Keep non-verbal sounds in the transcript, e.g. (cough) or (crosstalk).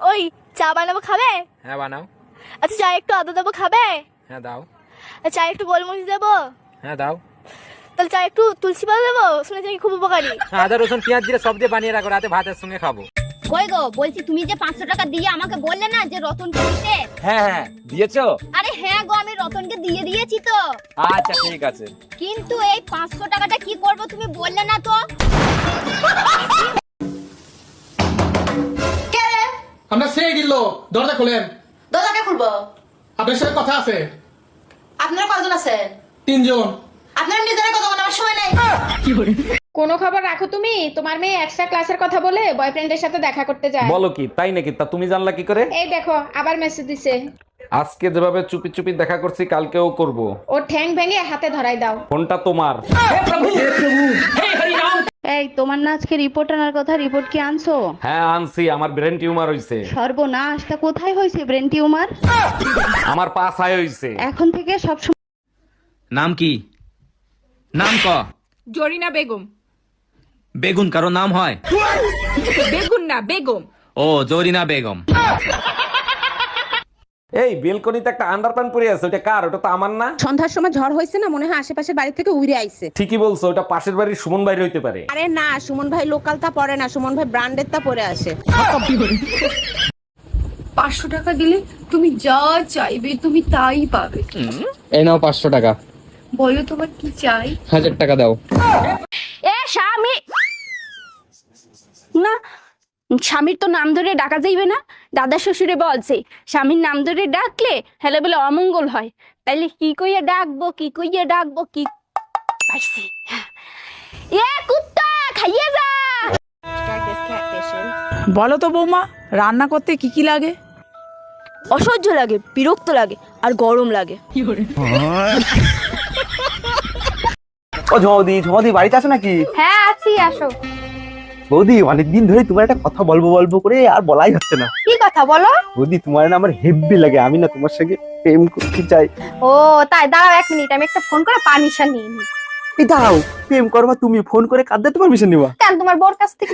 ওই চা বানাবো খাবে? হ্যাঁ বানাও। আচ্ছা চা একটু আদা দেবো খাবে? হ্যাঁ দাও। চা একটু গোলমরিচ দেবো? হ্যাঁ দাও। তাহলে চা একটু তুলসী পাতা দেবো? শুনেছি নাকি খুব উপকারী। হ্যাঁ, (laughs) আদা রসুন পেঁয়াজ দিয়ে সব দিয়ে বানিয়ে রাখো রাতে ভাতের সঙ্গে খাব। কই গো বলছি তুমি যে পাঁচশো টাকা দিয়ে আমাকে বললে না যে রতনকে দিতে হ্যাঁ হ্যাঁ দিয়েছ? আরে হ্যাঁ গো আমি রতনকে দিয়ে দিয়েছি তো। আচ্ছা ঠিক আছে। কিন্তু এই পাঁচশো টাকাটা কি করব তুমি বললে না তো? দরজা খুলেন। দরজাকে খুলবো? আপনার সাথে কথা আছে। আপনারা কজন আছেন? তিনজন। আপনারা নিজেরা কথা বলার সময় নাই। কোনো খবর রাখো তুমি? তোমার মেয়ে এক্সট্রা ক্লাসের কথা বলে বয়ফ্রেন্ডের সাথে দেখা করতে যায়। বলো কি তাই নাকি? তা তুমি জানলা কি করে? এই দেখো আবার মেসেজ দিছে। আজকে যেভাবে চুপি চুপি দেখা করছি কালকেও করব। ও ঠ্যাং ভেঙে হাতে ধরাই দাও। ফোনটা তোমার। এই তোমার না আজকে রিপোর্ট আনার কথা রিপোর্ট কি আনছো? হ্যাঁ আনছি আমার ব্রেন টিউমার হইছে। সর্বনাশ তা কোথায় হয়েছে ব্রেন টিউমার আমার পাস আয় হইছে। এখন থেকে সব নাম কি? নাম ক? জরিনা বেগম। বেগুন কারও নাম হয়? বেগুন না বেগম। ও জরিনা বেগম। এই বেলকনিতে একটা আন্ডারপ্যান্ট পরে আছে ওটা কার? ওটা তো আমার না। সন্ধ্যার সময় ঝড় হয়েছে না মনে হয় আশেপাশের বাড়ি থেকে উড়ে আইছে। ঠিকই বলছো ওটা পাশের বাড়ির সুমন ভাই হইতে পারে। আরে না সুমন ভাই লোকাল তা পরে না সুমন ভাই ব্র্যান্ডের তা পরে আসে। পাঁচশো টাকা দিলে তুমি যা চাইবে তুমি তাই পাবে। এই নাও পাঁচশো টাকা। বলো তোমার কি চাই? হাজার টাকা দাও। এ স্বামী! না স্বামীর তো নাম ধরে ডাকা যাইবে না। দাদা শ্বশুরে বলছে স্বামীর নাম ধরে ডাকলে হেলে বলে অমঙ্গল হয়। তাইলে কি কইয়া ডাকবো কি কইয়া ডাকবো কি পাইছি। এ কুত্তা খাইয়ে যা। বলো তো বৌমা রান্না করতে কি কি লাগে? অসহ্য লাগে বিরক্ত লাগে আর গরম লাগে। ও ঝদি ঝদি বাড়িতে আছো নাকি? হ্যাঁ আছি আসো। বৌদি অনেকদিন ধরে তোমার একটা কথা বলব বলব করে আর বলাই হচ্ছে না। কি কথা বলো? বৌদি তোমার না আমার হেব্বি লাগে আমি না তোমার সঙ্গে প্রেম করতে চাই। ও তাই দাঁড়াও এক মিনিট আমি একটা ফোন করে পারমিশন নিয়ে নিই। এই দাও প্রেম করবা তুমি ফোন করে কাঁদতে তোমার মিশন নিবা। কেন তোমার বর কাছ থেকে?